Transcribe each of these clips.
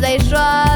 They.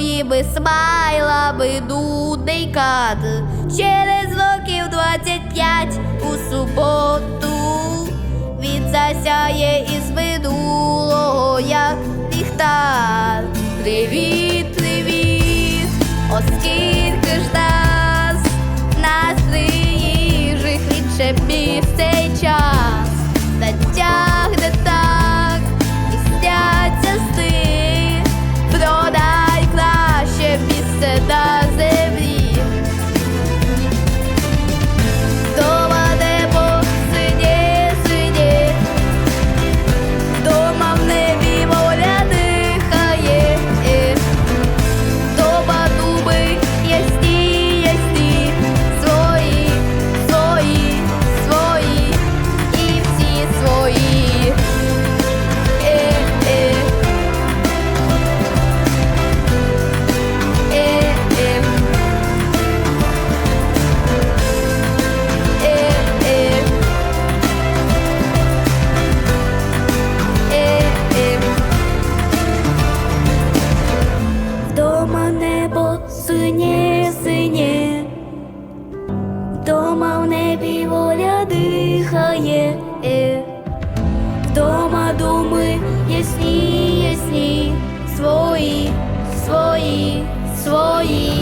Побіліть своїми смайлами нудний кадр. Через років 25 у суботу він засяє із минулого, як ліхтар. Привіт, привіт, оскільки ж нас настрій їжих рідше міф небі воля дихає, е. вдома думи ясні, ясні, свої, свої, свої.